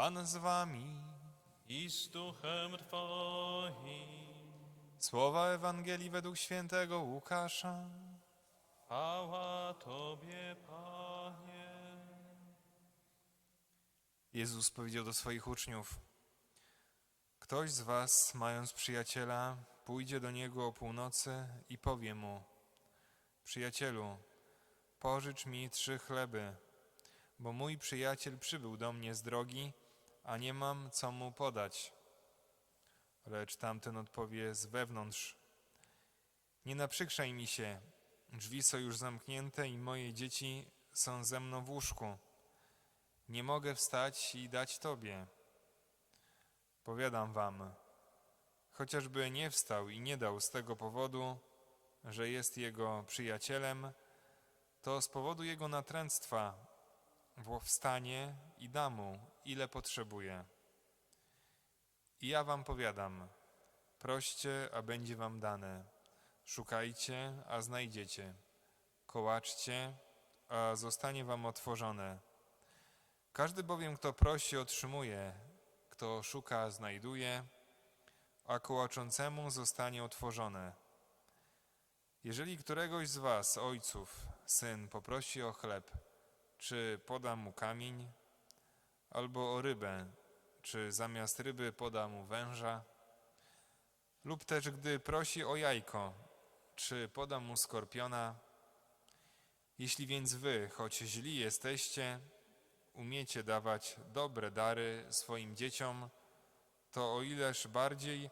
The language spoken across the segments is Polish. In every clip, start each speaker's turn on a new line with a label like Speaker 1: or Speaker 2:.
Speaker 1: Pan z wami.
Speaker 2: i z duchem Twoim.
Speaker 1: Słowa Ewangelii według świętego Łukasza.
Speaker 2: Chwała Tobie, Panie.
Speaker 1: Jezus powiedział do swoich uczniów: Ktoś z was, mając przyjaciela, pójdzie do niego o północy i powie mu: Przyjacielu, pożycz mi trzy chleby, bo mój przyjaciel przybył do mnie z drogi, a nie mam co mu podać. Lecz tamten odpowie z wewnątrz: Nie naprzykrzaj mi się, drzwi są już zamknięte i moje dzieci są ze mną w łóżku nie mogę wstać i dać Tobie. Powiadam Wam, chociażby nie wstał i nie dał z tego powodu, że jest Jego przyjacielem, to z powodu Jego natręctwa wstanie i da Mu, ile potrzebuje. I ja Wam powiadam, proście, a będzie Wam dane. Szukajcie, a znajdziecie. Kołaczcie, a zostanie Wam otworzone. Każdy bowiem, kto prosi, otrzymuje, kto szuka, znajduje, a kołaczącemu zostanie otworzone. Jeżeli któregoś z was, ojców, syn poprosi o chleb, czy poda mu kamień, albo o rybę, czy zamiast ryby poda mu węża, lub też gdy prosi o jajko, czy poda mu skorpiona, jeśli więc wy, choć źli jesteście, umiecie dawać dobre dary swoim dzieciom, to o ileż bardziej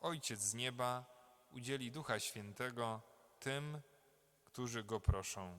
Speaker 1: Ojciec z nieba udzieli Ducha Świętego tym, którzy Go proszą.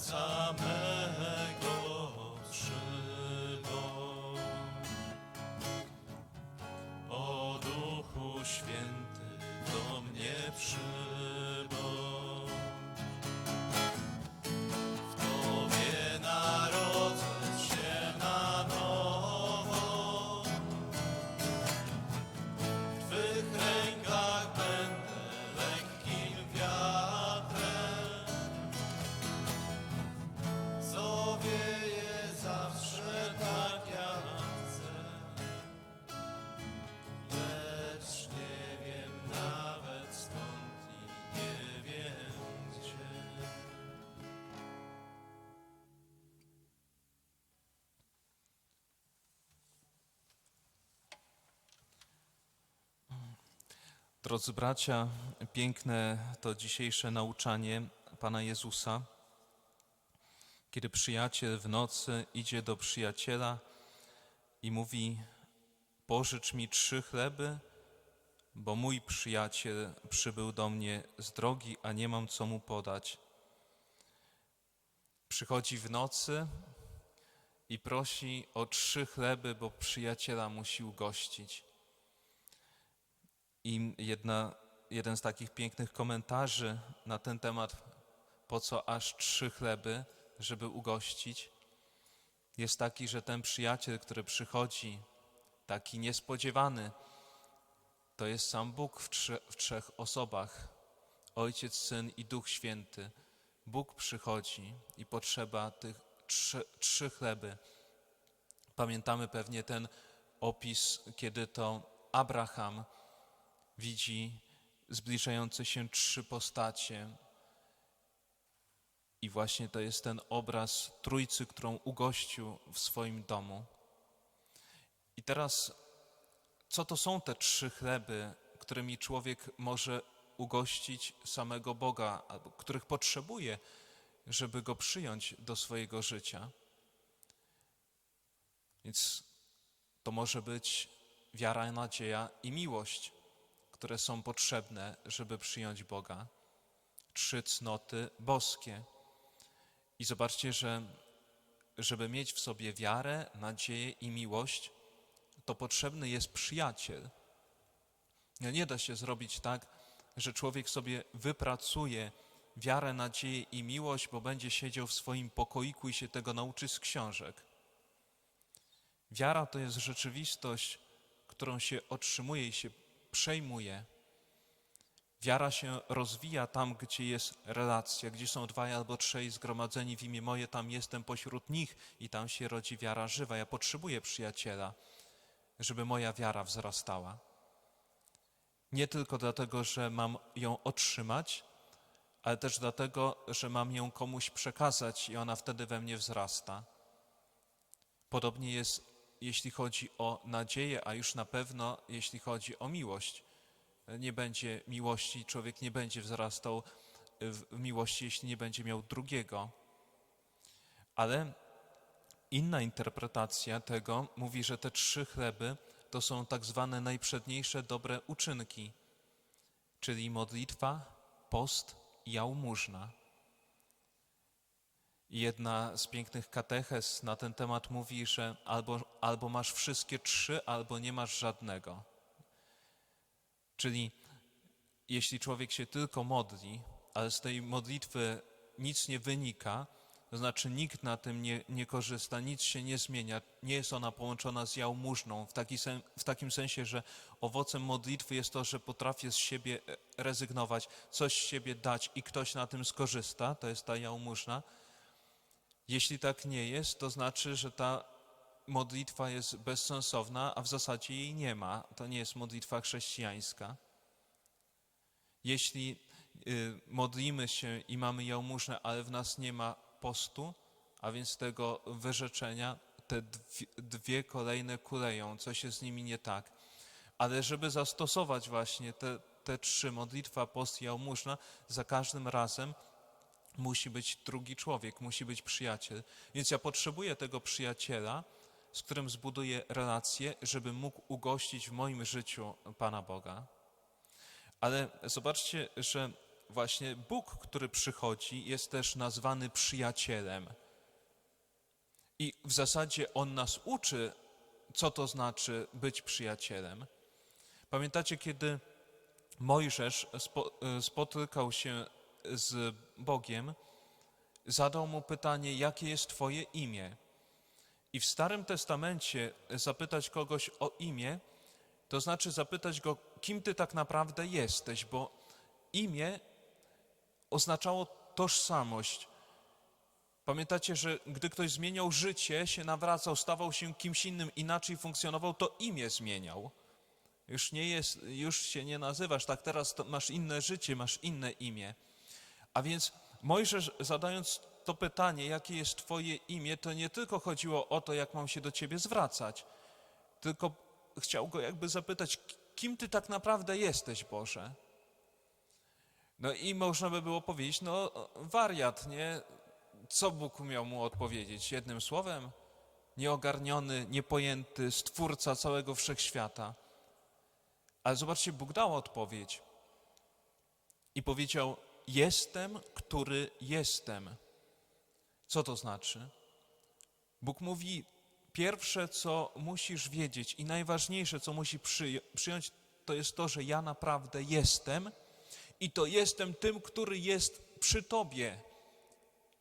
Speaker 2: summer.
Speaker 3: Drodzy bracia, piękne to dzisiejsze nauczanie Pana Jezusa, kiedy przyjaciel w nocy idzie do przyjaciela i mówi: Pożycz mi trzy chleby, bo mój przyjaciel przybył do mnie z drogi, a nie mam co mu podać. Przychodzi w nocy i prosi o trzy chleby, bo przyjaciela musi ugościć. I jedna, jeden z takich pięknych komentarzy na ten temat, po co aż trzy chleby, żeby ugościć, jest taki, że ten przyjaciel, który przychodzi, taki niespodziewany, to jest sam Bóg w, trze, w trzech osobach Ojciec, Syn i Duch Święty. Bóg przychodzi i potrzeba tych trzy, trzy chleby. Pamiętamy pewnie ten opis, kiedy to Abraham widzi zbliżające się trzy postacie. I właśnie to jest ten obraz Trójcy, którą ugościł w swoim domu. I teraz, co to są te trzy chleby, którymi człowiek może ugościć samego Boga, albo których potrzebuje, żeby go przyjąć do swojego życia? Więc to może być wiara, nadzieja i miłość które są potrzebne, żeby przyjąć Boga. Trzy cnoty boskie. I zobaczcie, że żeby mieć w sobie wiarę, nadzieję i miłość, to potrzebny jest przyjaciel. No Nie da się zrobić tak, że człowiek sobie wypracuje wiarę, nadzieję i miłość, bo będzie siedział w swoim pokoiku i się tego nauczy z książek. Wiara to jest rzeczywistość, którą się otrzymuje i się przejmuje. Wiara się rozwija tam, gdzie jest relacja, gdzie są dwaj albo trzej zgromadzeni w imię moje, tam jestem pośród nich i tam się rodzi wiara żywa. Ja potrzebuję przyjaciela, żeby moja wiara wzrastała. Nie tylko dlatego, że mam ją otrzymać, ale też dlatego, że mam ją komuś przekazać i ona wtedy we mnie wzrasta. Podobnie jest, jeśli chodzi o nadzieję, a już na pewno, jeśli chodzi o miłość. Nie będzie miłości, człowiek nie będzie wzrastał w w miłości, jeśli nie będzie miał drugiego. Ale inna interpretacja tego mówi, że te trzy chleby to są tak zwane najprzedniejsze dobre uczynki, czyli modlitwa, post i jałmużna. Jedna z pięknych katechez na ten temat mówi, że albo, albo masz wszystkie trzy, albo nie masz żadnego. Czyli jeśli człowiek się tylko modli, ale z tej modlitwy nic nie wynika, to znaczy nikt na tym nie, nie korzysta, nic się nie zmienia, nie jest ona połączona z jałmużną, w, taki sen, w takim sensie, że owocem modlitwy jest to, że potrafię z siebie rezygnować, coś z siebie dać i ktoś na tym skorzysta, to jest ta jałmużna. Jeśli tak nie jest, to znaczy, że ta modlitwa jest bezsensowna, a w zasadzie jej nie ma. To nie jest modlitwa chrześcijańska. Jeśli y, modlimy się i mamy jałmużnę, ale w nas nie ma postu, a więc tego wyrzeczenia, te dwie, kolejne kuleją, coś jest z nimi nie tak. Ale żeby zastosować właśnie te, te trzy, modlitwa, post i jałmużna, za każdym razem musi być drugi człowiek, musi być przyjaciel. Więc ja potrzebuję tego przyjaciela, z którym zbuduję relację, żeby mógł ugościć w moim życiu Pana Boga. Ale zobaczcie, że właśnie Bóg, który przychodzi, jest też nazwany przyjacielem. I w zasadzie On nas uczy, co to znaczy być przyjacielem. Pamiętacie, kiedy Mojżesz spo, spotykał się z Bogiem, zadał mu pytanie, jakie jest Twoje imię? I w Starym Testamencie zapytać kogoś o imię, to znaczy zapytać go, kim ty tak naprawdę jesteś, bo imię oznaczało tożsamość. Pamiętacie, że gdy ktoś zmieniał życie, się nawracał, stawał się kimś innym, inaczej funkcjonował, to imię zmieniał. Już nie jest, już się nie nazywasz, tak teraz masz inne życie, masz inne imię. A więc Mojżesz zadając to pytanie, jakie jest Twoje imię, to nie tylko chodziło o to, jak mam się do Ciebie zwracać, tylko chciał go jakby zapytać, kim Ty tak naprawdę jesteś, Boże? No i można by było powiedzieć, no wariat, nie? Co Bóg miał mu odpowiedzieć? Jednym słowem? Nieogarniony, niepojęty, stwórca całego wszechświata. Ale zobaczcie, Bóg dał odpowiedź i powiedział, jestem, który jestem. Co to znaczy? Bóg mówi, pierwsze, co musisz wiedzieć i najważniejsze, co musi przyj- przyjąć, to jest to, że ja naprawdę jestem i to jestem tym, który jest przy Tobie.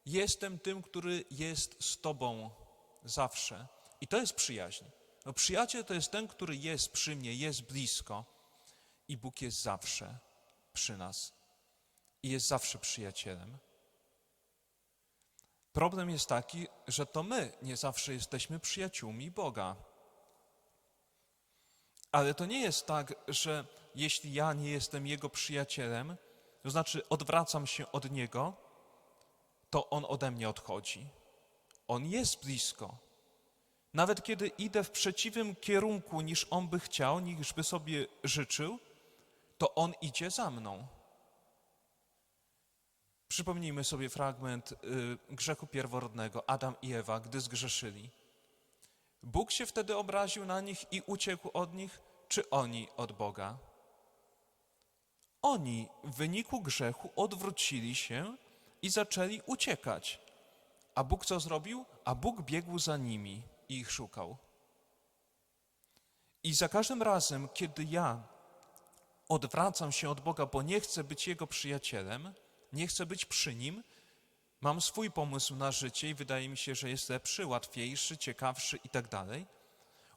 Speaker 3: Jestem tym, który jest z Tobą zawsze. I to jest przyjaźń. No, przyjaciel to jest ten, który jest przy mnie, jest blisko i Bóg jest zawsze przy nas i jest zawsze przyjacielem. Problem jest taki, że to my nie zawsze jesteśmy przyjaciółmi Boga. Ale to nie jest tak, że jeśli ja nie jestem Jego przyjacielem, to znaczy odwracam się od Niego, to On ode mnie odchodzi. On jest blisko. Nawet kiedy idę w przeciwnym kierunku niż On by chciał, niż by sobie życzył, to On idzie za mną. Przypomnijmy sobie fragment y, grzechu pierworodnego, Adam i Ewa, gdy zgrzeszyli. Bóg się wtedy obraził na nich i uciekł od nich, czy oni od Boga? Oni w wyniku grzechu odwrócili się i zaczęli uciekać. A Bóg co zrobił? A Bóg biegł za nimi i ich szukał. I za każdym razem, kiedy ja odwracam się od Boga, bo nie chcę być Jego przyjacielem, nie chcę być przy Nim, mam swój pomysł na życie i wydaje mi się, że jest lepszy, łatwiejszy, ciekawszy i tak dalej.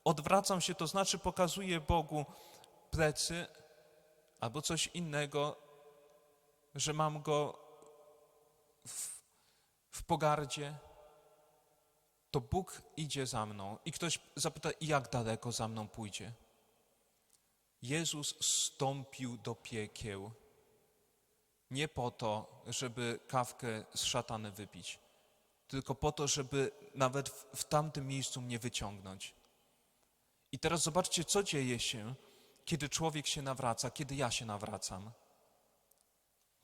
Speaker 3: Odwracam się, to znaczy pokazuję Bogu plecy albo coś innego, że mam Go w, w pogardzie, to Bóg idzie za mną. I ktoś zapyta, jak daleko za mną pójdzie? Jezus stąpił do piekieł nie po to, żeby kawkę z szatany wypić, tylko po to, żeby nawet w, w tamtym miejscu mnie wyciągnąć. I teraz zobaczcie, co dzieje się, kiedy człowiek się nawraca, kiedy ja się nawracam.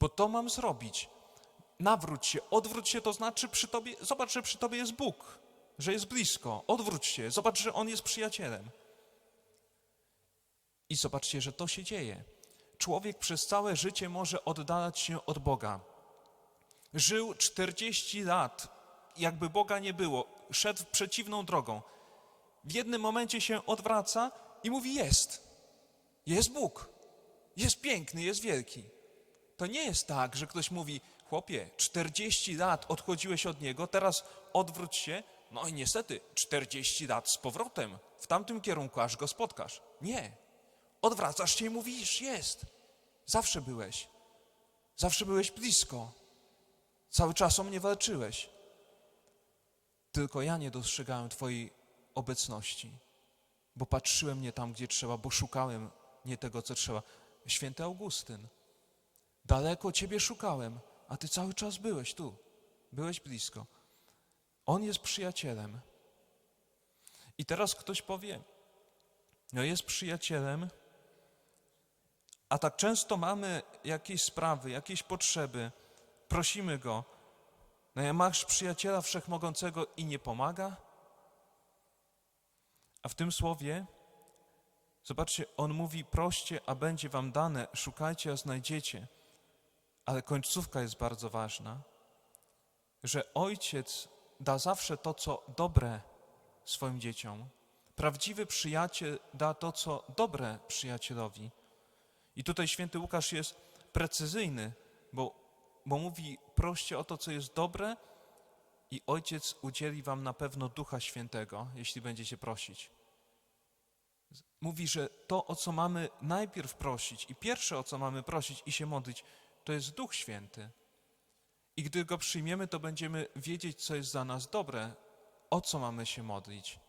Speaker 3: Bo to mam zrobić. Nawróć się, odwróć się, to znaczy przy tobie, zobacz, że przy tobie jest Bóg, że jest blisko. Odwróć się, zobacz, że On jest przyjacielem. I zobaczcie, że to się dzieje. Człowiek przez całe życie może oddalać się od Boga. Żył 40 lat, jakby Boga nie było, szedł przeciwną drogą. W jednym momencie się odwraca i mówi: Jest, jest Bóg, jest piękny, jest wielki. To nie jest tak, że ktoś mówi: Chłopie, 40 lat odchodziłeś od niego, teraz odwróć się. No i niestety, 40 lat z powrotem w tamtym kierunku, aż go spotkasz. Nie. Odwracasz się i mówisz: Jest. Zawsze byłeś. Zawsze byłeś blisko. Cały czas o mnie walczyłeś. Tylko ja nie dostrzegałem Twojej obecności, bo patrzyłem nie tam, gdzie trzeba, bo szukałem nie tego, co trzeba. Święty Augustyn, daleko Ciebie szukałem, a Ty cały czas byłeś tu, byłeś blisko. On jest przyjacielem. I teraz ktoś powie, no jest przyjacielem, a tak często mamy jakieś sprawy, jakieś potrzeby, prosimy Go, no ja masz przyjaciela wszechmogącego i nie pomaga? A w tym słowie, zobaczcie, On mówi, proście, a będzie wam dane, szukajcie, a znajdziecie. Ale końcówka jest bardzo ważna, że Ojciec da zawsze to, co dobre swoim dzieciom. Prawdziwy przyjaciel da to, co dobre przyjacielowi. I tutaj święty Łukasz jest precyzyjny, bo, bo mówi proście o to, co jest dobre i Ojciec udzieli wam na pewno Ducha Świętego, jeśli będziecie prosić. Mówi, że to, o co mamy najpierw prosić i pierwsze, o co mamy prosić i się modlić, to jest Duch Święty. I gdy Go przyjmiemy, to będziemy wiedzieć, co jest za nas dobre, o co mamy się modlić.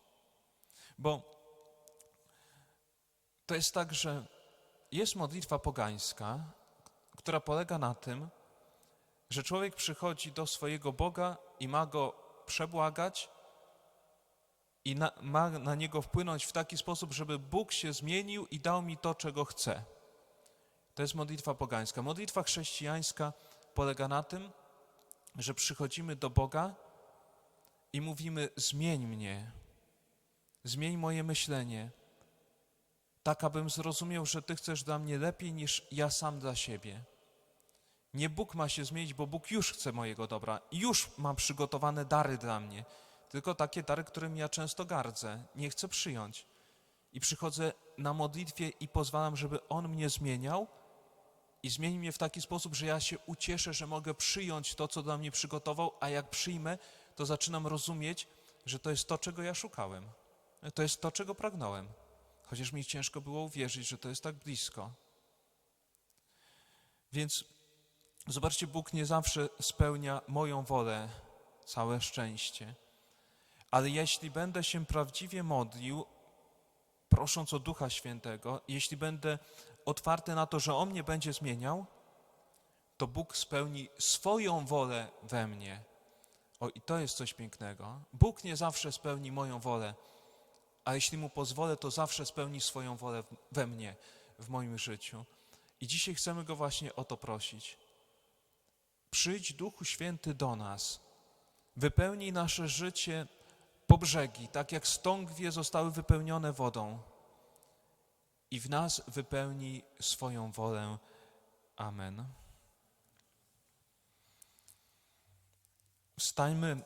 Speaker 3: Bo to jest tak, że jest modlitwa pogańska, która polega na tym, że człowiek przychodzi do swojego Boga i ma go przebłagać i na, ma na niego wpłynąć w taki sposób, żeby Bóg się zmienił i dał mi to, czego chce. To jest modlitwa pogańska. Modlitwa chrześcijańska polega na tym, że przychodzimy do Boga i mówimy: Zmień mnie, zmień moje myślenie, tak abym zrozumiał, że Ty chcesz dla mnie lepiej niż ja sam dla siebie. Nie Bóg ma się zmienić, bo Bóg już chce mojego dobra, już ma przygotowane dary dla mnie, tylko takie dary, którymi ja często gardzę, nie chcę przyjąć. I przychodzę na modlitwie i pozwalam, żeby On mnie zmieniał i zmieni mnie w taki sposób, że ja się ucieszę, że mogę przyjąć to, co dla mnie przygotował, a jak przyjmę, to zaczynam rozumieć, że to jest to, czego ja szukałem. To jest to, czego pragnąłem. Chociaż mi ciężko było uwierzyć, że to jest tak blisko. Więc zobaczcie, Bóg nie zawsze spełnia moją wolę, całe szczęście. Ale jeśli będę się prawdziwie modlił, prosząc o Ducha Świętego, jeśli będę otwarty na to, że On mnie będzie zmieniał, to Bóg spełni swoją wolę we mnie. O, i to jest coś pięknego. Bóg nie zawsze spełni moją wolę, a jeśli Mu pozwolę, to zawsze spełni swoją wolę we mnie, w moim życiu. I dzisiaj chcemy Go właśnie o to prosić. Przyjdź Duchu Święty do nas, wypełnij nasze życie po brzegi, tak jak stągwie zostały wypełnione wodą i w nas wypełni swoją wolę. Amen. Wstańmy